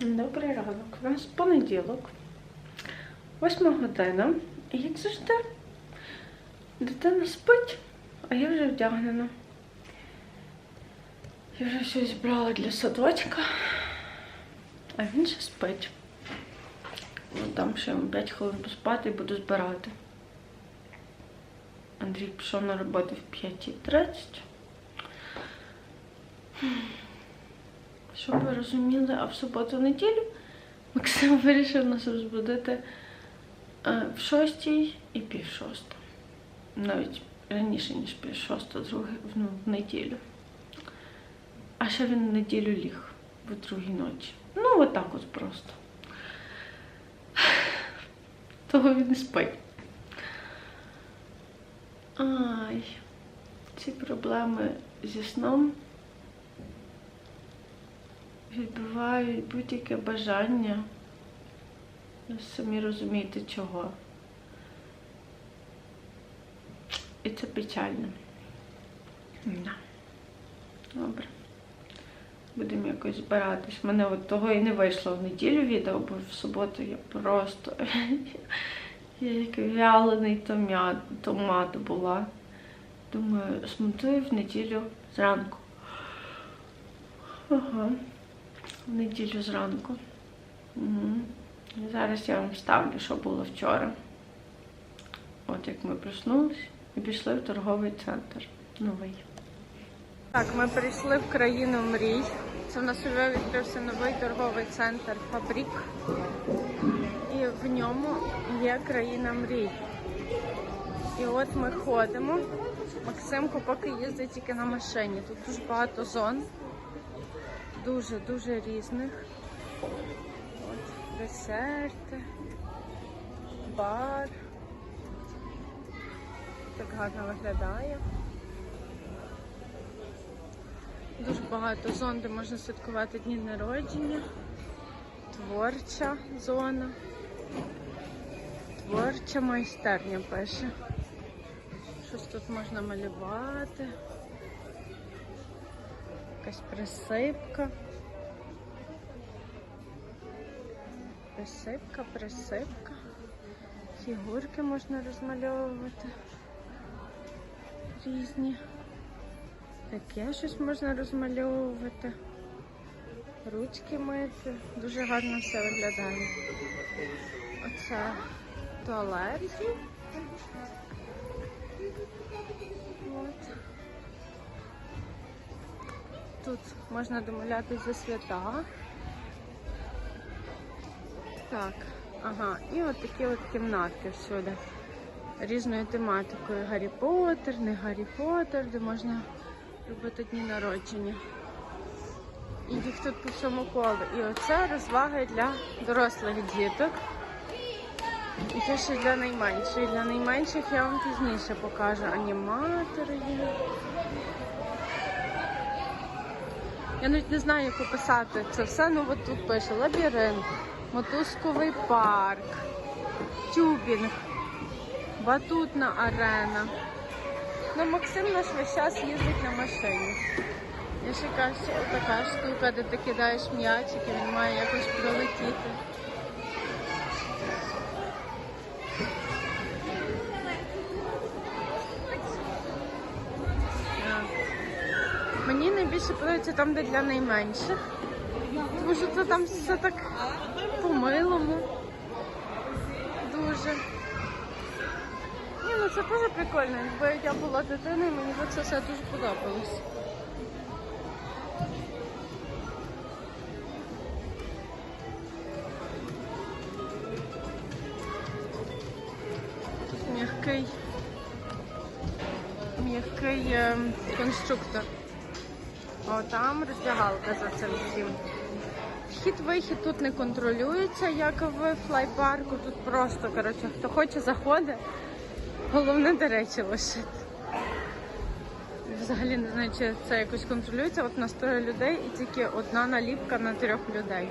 Добрий ранок. У нас понеділок, восьма година. І як завжди, дитина спить, а я вже вдягнена. Я вже щось зібрала для садочка, а він ще спить. Ну, там ще йому 5 хвилин поспати і буду збирати. Андрій пішов на роботу в 5.30. Щоб ви розуміли, а в суботу-неділю Максим вирішив нас розбудити е, в шостій і пів шоста. Навіть раніше, ніж пів шоста, друге, ну, в неділю. А ще він в неділю ліг в другій ночі. Ну, отак от просто. Того він і спить. Ай, ці проблеми зі сном відбивають будь-яке бажання. Ви самі розумієте чого. І це печально. Да. Добре. Будемо якось збиратись. У мене от того і не вийшло в неділю відео, бо в суботу я просто я як вялений томат, томат була. Думаю, смонтую в неділю зранку. Ага. Неділю зранку. Угу. Зараз я вам вставлю, що було вчора. От як ми проснулись і пішли в торговий центр. Новий. Так, ми прийшли в країну мрій. Це в нас Львові відкрився новий торговий центр Фабрік. І в ньому є країна мрій. І от ми ходимо. Максимко поки їздить тільки на машині. Тут дуже багато зон. Дуже-дуже різних. От, десерти, бар. Так гарно виглядає. Дуже багато зон, де можна святкувати дні народження. Творча зона. Творча майстерня пише. Щось тут можна малювати. Якась присипка. Присипка, присипка. Фігурки можна розмальовувати. Різні. Таке щось можна розмальовувати. Ручки мити. Дуже гарно все виглядає. Оце туалет. От. Тут можна домовлятися за свята. Так, ага, і от такі от кімнатки всюди. Різною тематикою. Гаррі Поттер, не Гаррі Поттер, де можна робити дні народження. І їх тут по всьому колу. І оце розваги для дорослих діток. І це ще для найменших. Для найменших я вам пізніше покажу. Аніматори. Я навіть не знаю, як описати це все. Ну от тут пише лабіринт, мотузковий парк, тюбінг, батутна арена. Ну, Максим наш весь час їздить на машині. Я ще якась така штука, де ти кидаєш м'ячик і він має якось пролетіти. Так. Найбільше подобається там, де для найменших. Тому що це там все так по-милому. Дуже. Ні, ну це дуже прикольно. Якби я була дитиною, мені б це все дуже подобалось. М'який, м'який ем, конструктор. Там роздягалка за цим всім. Вхід-вихід тут не контролюється, як в флайпарку. Тут просто, коротше, хто хоче, заходить. Головне, до речі, лишити. Взагалі не знаю, чи це якось контролюється. От на 100 людей і тільки одна наліпка на трьох людей.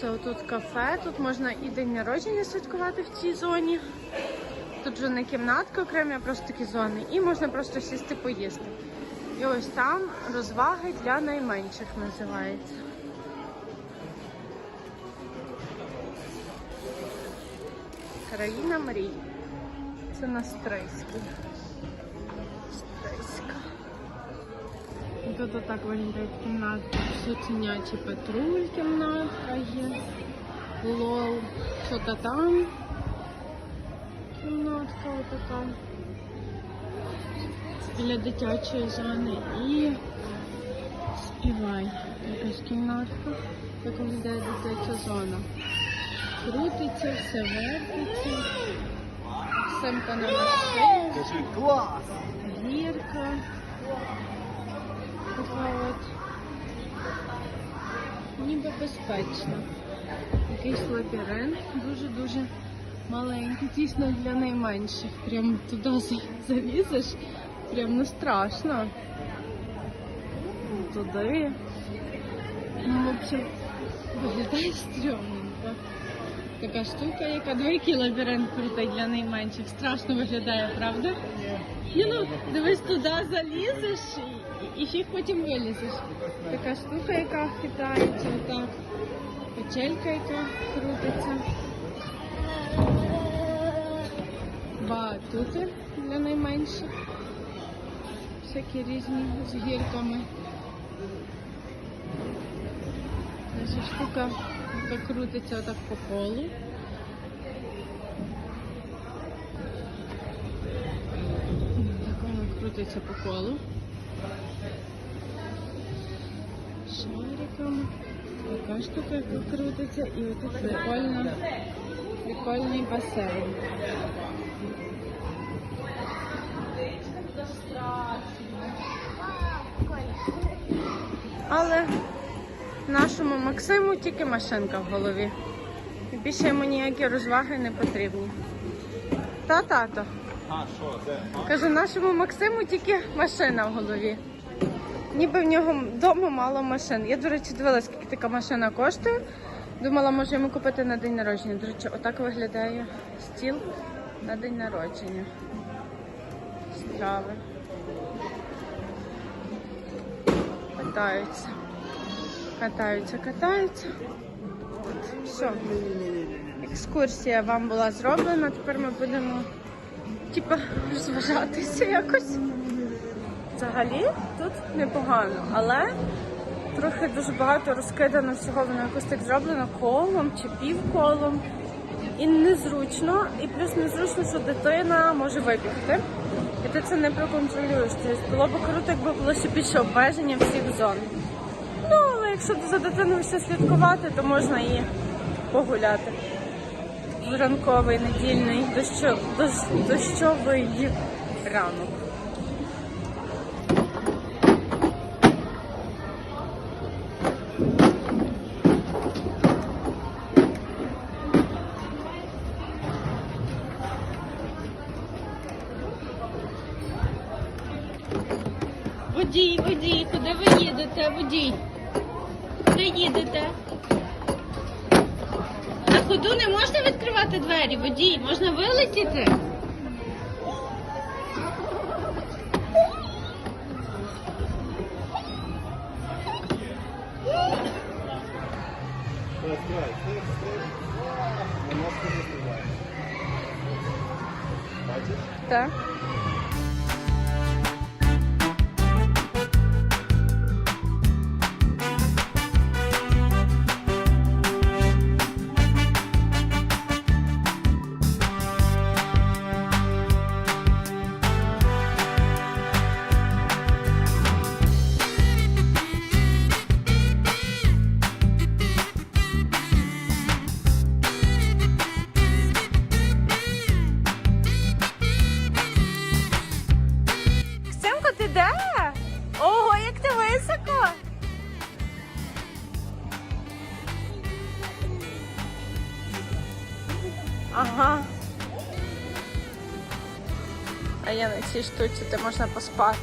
Це отут кафе, тут можна і день народження святкувати в цій зоні. Тут вже не кімнатка окремі, а просто такі зони. І можна просто сісти поїсти. І ось там розваги для найменших називається. Країна мрій. Це на Стрейську. Стрейська. Тут отак виглядають кімнатки. Сутінячі патруль кімната є. Лол. Що-то там. Кімнатка отака. Біля дитячої зони і співай. Якась кімнатка. Як виглядає дитяча зона. Крутиться, все вертиться. Семка на машині. Клас! Гірка. Така от. Ніби безпечно. Якийсь лабіринт дуже-дуже маленький, тісно для найменших. Прям туди за- залізеш, прям не страшно. Туди. Ну, в общем, виглядає стрьомненько. Така штука, яка двойкий лабіринт крутий для найменших. Страшно виглядає, правда? Ні, ну дивись туди залізеш і, і фіг потім вилізеш. Така штука, яка хитається, отак. Печелька, яка крутиться. Батути для найменших. Всякі різні з гірками. Ця штука, яка крутиться отак по колу. Так воно крутиться по колу. Шариками. Така штука, яка крутиться. І отут прикольно, прикольний басейн. Але нашому Максиму тільки машинка в голові. І більше йому ніякі розваги не потрібні. Та тато. А, що, де? Кажу, нашому Максиму тільки машина в голові. Ніби в нього вдома мало машин. Я, до речі, дивилася, скільки така машина коштує. Думала, може йому купити на день народження. До речі, отак виглядає стіл на день народження. Страви. Катаються. Катаються, катаються. От, все. Екскурсія вам була зроблена. Тепер ми будемо типа розважатися якось. Взагалі тут непогано, але трохи дуже багато розкидано всього, воно якось так зроблено колом чи півколом. І незручно, і плюс незручно, що дитина може вибігти. І ти це не проконтролюєш. Тобто було б круто, якби було ще більше обмеження всіх зон. Якщо за дитиною все слідкувати, то можна і погуляти. Ранковий недільний дощо, дощ, дощовий ранок. Водій, водій, куди ви їдете, водій? Куди їдете? На ходу не можна відкривати двері, водій, можна вилетіти. Давай, цій штуці, де можна поспати.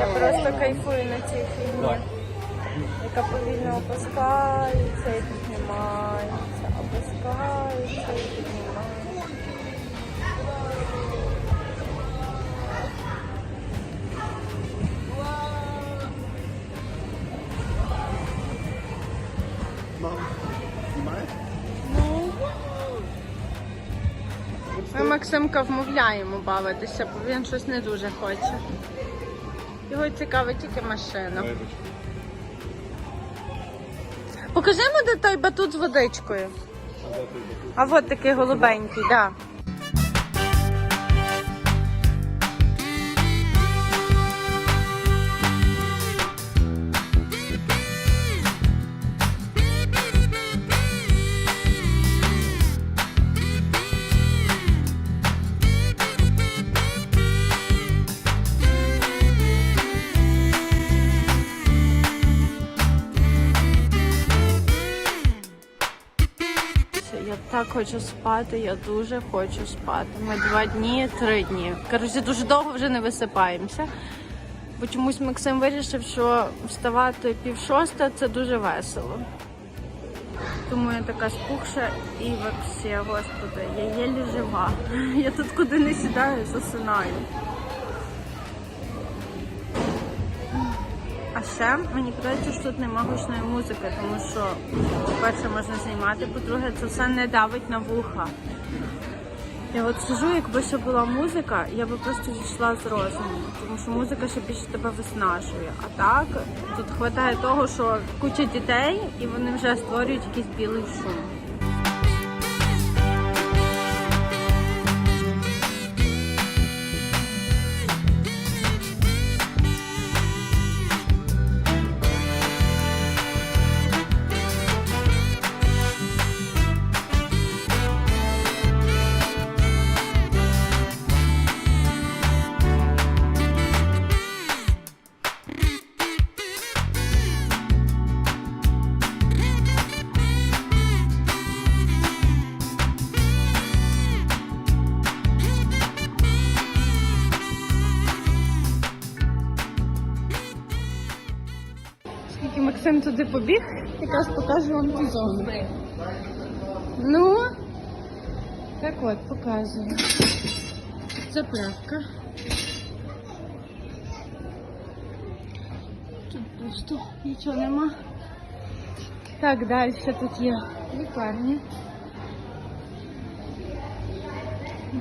Я просто кайфую на цій фігні яка повільно опускається і піднімається, опускається і піднімається. Максимка вмовляємо бавитися, бо він щось не дуже хоче. Його цікавить тільки машина. Покажи йому, де той батут з водичкою. А от такий голубенький, так. Да. Хочу спати, я дуже хочу спати. Ми два дні, три дні. Коротше, дуже довго вже не висипаємося. Бо чомусь Максим вирішив, що вставати пів шоста це дуже весело. Тому я така спухша і вообще, господи, я єлі жива. Я тут куди не сідаю, засинаю. А ще мені подобається, що тут нема гучної музики, тому що, по-перше, можна знімати, по-друге, це все не давить на вуха. Я от сижу, якби ще була музика, я би просто зійшла з розуму, тому що музика ще більше тебе виснажує. А так, тут вистачає того, що куча дітей і вони вже створюють якийсь білий шум. Побіг, якраз покажу вам ту зону. Ну, так от, показую. Заправка. Тут пусто, нічого нема. Так, далі тут є лікарня.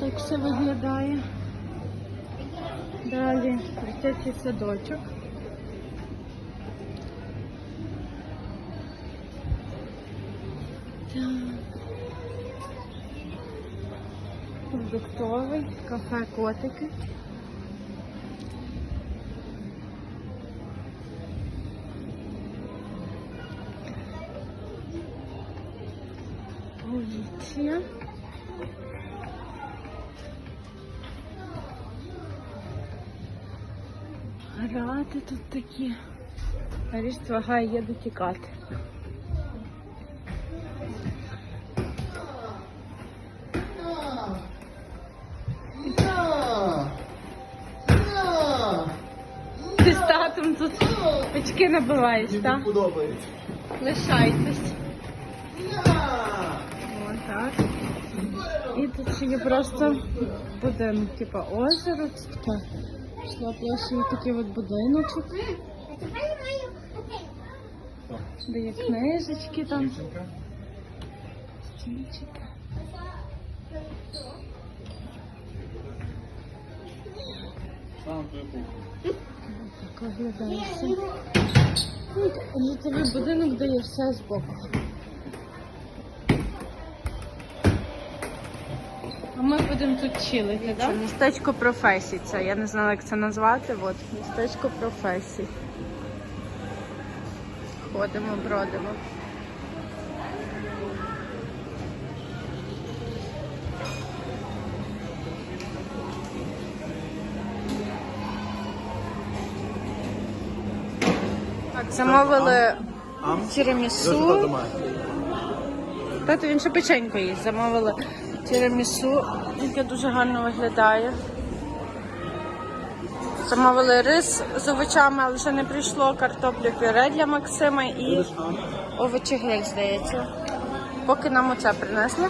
Так все виглядає. Далі дитячий садочок. Продуктовий, кафе котики. Поліція. Грати тут такі. Аріст вагає, їде тікати. З тут очки набиваєш, так? подобається. Лишайтесь. Отак. І тут ще є просто будинок, типу озеро, це таке. Пішла площа і такий от будиночок, де є книжечки там. Стільчики. Сам Так виглядає все. Ну, Житловий будинок дає все збоку. А ми будемо тут чилити, так? Містечко професій. Це я не знала, як це назвати. От містечко професій. Ходимо, бродимо. Замовили Ам? тірамісу. Тато він ще печенько їсть. Замовили тірамісу, яке дуже гарно виглядає. Замовили рис з овочами, але ще не прийшло. Картоплю пюре для Максима і овочі гриль, здається. Поки нам оце принесли,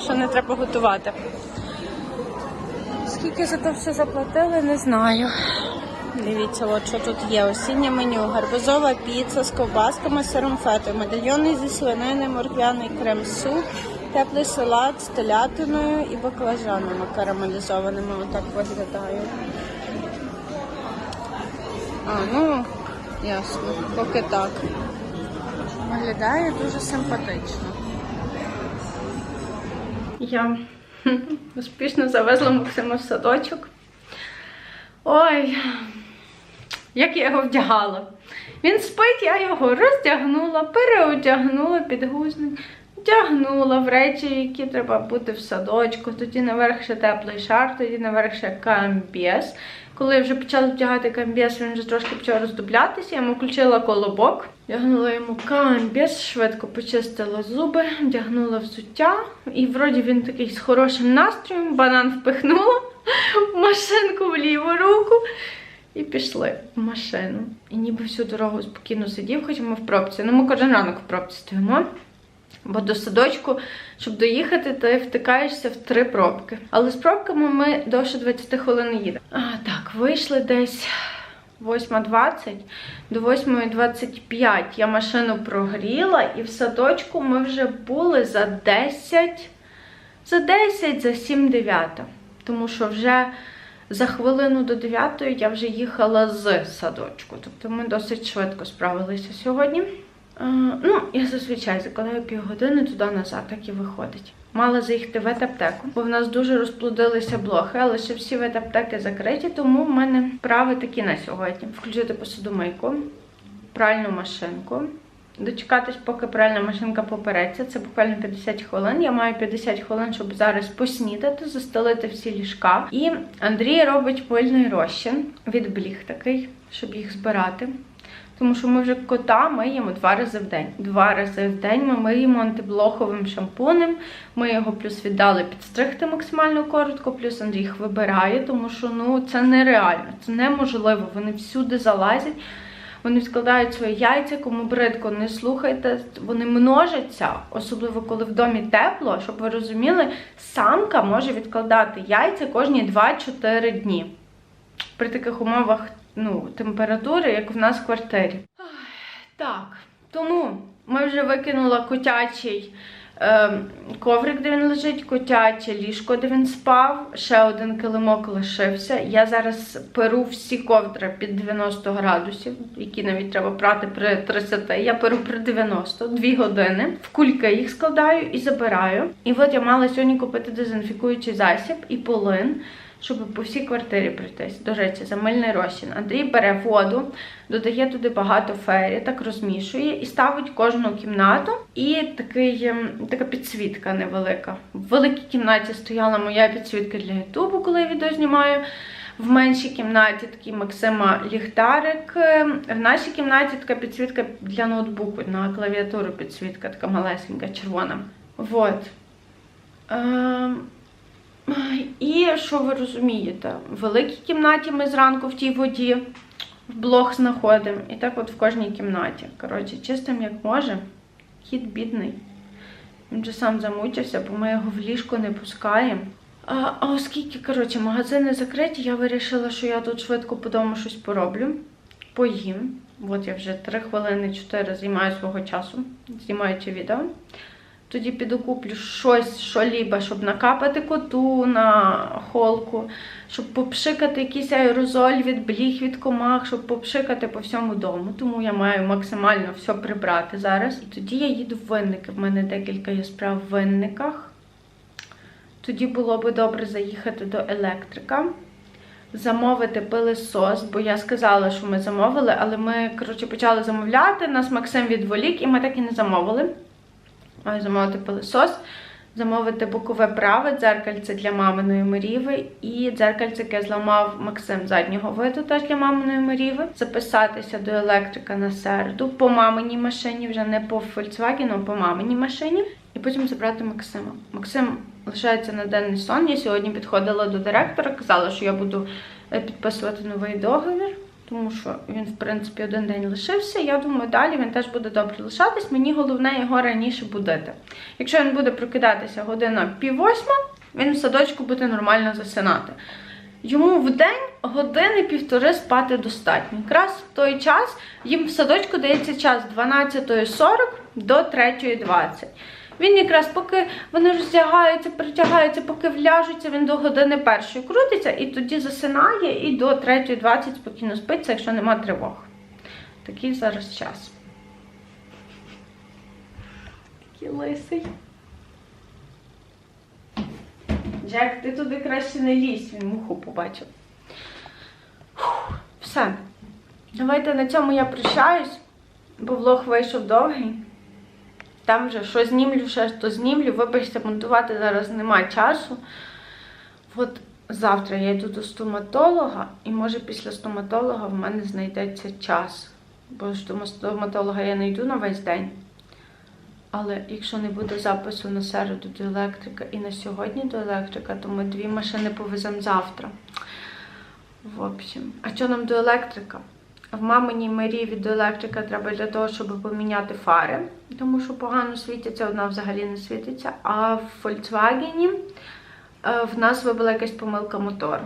що не треба готувати. Скільки за це все заплатили, не знаю. Дивіться, от що тут є. Осіннє меню, гарбузова піца з ковбасками, сиром фетою, медальйони зі свинини, морквяний крем-суп, Теплий салат з телятиною і баклажанами карамелізованими. Отак виглядає. А, ну, ясно, поки так. Виглядає дуже симпатично. Я успішно завезла Максима в садочок. Ой, як я його вдягала. Він спить, я його роздягнула, переодягнула підгузник, вдягнула в речі, які треба бути в садочку. Тоді наверх ще теплий шар, тоді наверх ще камбіс. Коли я вже почала вдягати камбіс, він вже трошки почав роздуплятися, я йому включила колобок, вдягнула йому камбіс, швидко почистила зуби, вдягнула взуття. І вроді він такий з хорошим настроєм, банан впихнула в машинку в ліву руку. І пішли в машину. І ніби всю дорогу спокійно сидів, хоча ми в пробці. Ну, ми кожен ранок в пробці стоїмо. Бо до садочку, щоб доїхати, ти втикаєшся в три пробки. Але з пробками ми довше 20 хвилин їдемо. А, так, вийшли десь 8.20 до 8.25 я машину прогріла, і в садочку ми вже були за 10, за 10, за 7 9. Тому що вже за хвилину до 9 я вже їхала з садочку. Тобто ми досить швидко справилися сьогодні. Е, ну, я зазвичай закладаю півгодини туди-назад, так і виходить. Мала заїхати в ветаптеку, бо в нас дуже розплодилися блохи, але ще всі ветаптеки закриті, тому в мене справи такі на сьогодні. Включити посудомийку, пральну машинку. Дочекатись, поки пральна машинка попереться, це буквально 50 хвилин. Я маю 50 хвилин, щоб зараз поснідати, застелити всі ліжка. І Андрій робить пильний розчин від бліг такий, щоб їх збирати. Тому що ми вже кота миємо два рази в день. Два рази в день ми миємо антиблоховим шампунем. Ми його плюс віддали підстригти максимально коротко, плюс Андрій їх вибирає, тому що ну це нереально, це неможливо. Вони всюди залазять. Вони складають свої яйця, кому бридко, не слухайте. Вони множаться, особливо коли в домі тепло, щоб ви розуміли, самка може відкладати яйця кожні 2-4 дні. При таких умовах ну, температури, як в нас в квартирі. Так, тому ми вже викинула котячий коврик, де він лежить, котяче ліжко, де він спав. Ще один килимок лишився. Я зараз перу всі ковдри під 90 градусів, які навіть треба прати при 30. Я перу при 90, 2 години. В кульки їх складаю і забираю. І от я мала сьогодні купити дезінфікуючий засіб і полин щоб по всій квартирі пройтись. До речі, за мильний розчин. Андрій бере воду, додає туди багато фері, так розмішує і ставить кожну кімнату. І такий, ем, така підсвітка невелика. В великій кімнаті стояла моя підсвітка для Ютубу, коли я відео знімаю. В меншій кімнаті такий Максима ліхтарик. Ем, В нашій кімнаті така підсвітка для ноутбуку, на клавіатуру підсвітка, така малесенька, червона. Вот. І що ви розумієте, в великій кімнаті ми зранку в тій воді в блог знаходимо. І так от в кожній кімнаті. Коротше, чистим як може. Кіт бідний. Він же сам замучився, бо ми його в ліжко не пускаємо. А, а оскільки, коротше, магазини закриті, я вирішила, що я тут швидко по дому щось пороблю. Поїм. От я вже 3 хвилини 4 займаю свого часу, знімаючи відео. Тоді піду куплю щось, що лібе, щоб накапати коту на холку, щоб попшикати якийсь аерозоль від бліг, від комах, щоб попшикати по всьому дому. Тому я маю максимально все прибрати зараз. І тоді я їду в винники. В мене декілька є справ в винниках. Тоді було би добре заїхати до електрика, замовити пилисос, бо я сказала, що ми замовили, але ми, коротше, почали замовляти. Нас Максим відволік, і ми так і не замовили. Маю замовити пилосос, замовити бокове праве дзеркальце для маминої моріви і дзеркальце, яке зламав Максим заднього виду, теж для маминої моріви. Записатися до електрика на середу по маминій машині, вже не по Volkswagen, а по маминій машині. І потім забрати Максима. Максим лишається на денний сон. Я сьогодні підходила до директора, казала, що я буду е, підписувати новий договір тому що він, в принципі, один день лишився. Я думаю, далі він теж буде добре лишатись. Мені головне його раніше будити. Якщо він буде прокидатися година пів восьма, він в садочку буде нормально засинати. Йому в день години-півтори спати достатньо. Якраз в той час їм в садочку дається час з 12.40 до 3.20. Він якраз поки вони роздягаються, притягаються, поки вляжуться, він до години першої крутиться і тоді засинає і до 3.20 спокійно спиться, якщо нема тривог. Такий зараз час. Такий лисий. Джек, ти туди краще не лізь, він муху побачив. Все. Давайте на цьому я прощаюсь, бо влог вийшов довгий. Там вже що знімлю, ще то знімлю. Вибачте, монтувати зараз немає часу. От завтра я йду до стоматолога, і може після стоматолога в мене знайдеться час. Бо ж до стоматолога я не йду на весь день. Але якщо не буде запису на середу до електрика і на сьогодні до електрика, то ми дві машини повеземо завтра. В общем, а що нам до електрика? В маминій меріві до електрика треба для того, щоб поміняти фари, тому що погано світяться, одна взагалі не світиться. А в Volkswagen е, в нас вибула якась помилка мотору.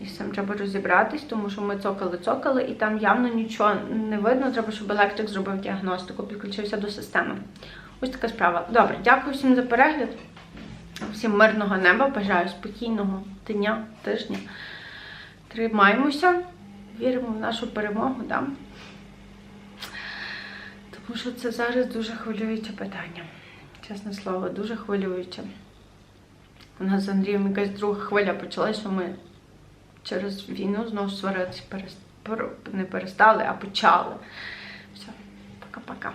І з цим треба розібратись, тому що ми цокали-цокали, і там явно нічого не видно. Треба, щоб електрик зробив діагностику, підключився до системи. Ось така справа. Добре, дякую всім за перегляд. Всім мирного неба. Бажаю спокійного дня, тижня. Тримаємося, віримо в нашу перемогу, да? тому що це зараз дуже хвилююче питання. Чесне слово, дуже хвилююче. У нас з Андрієм якась друга хвиля почалася, що ми через війну знову сваритися перес- пер- не перестали, а почали. Все, пока-пока.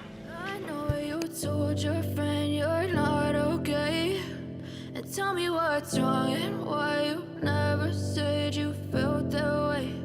Tell me what's wrong and why you never said you felt that way.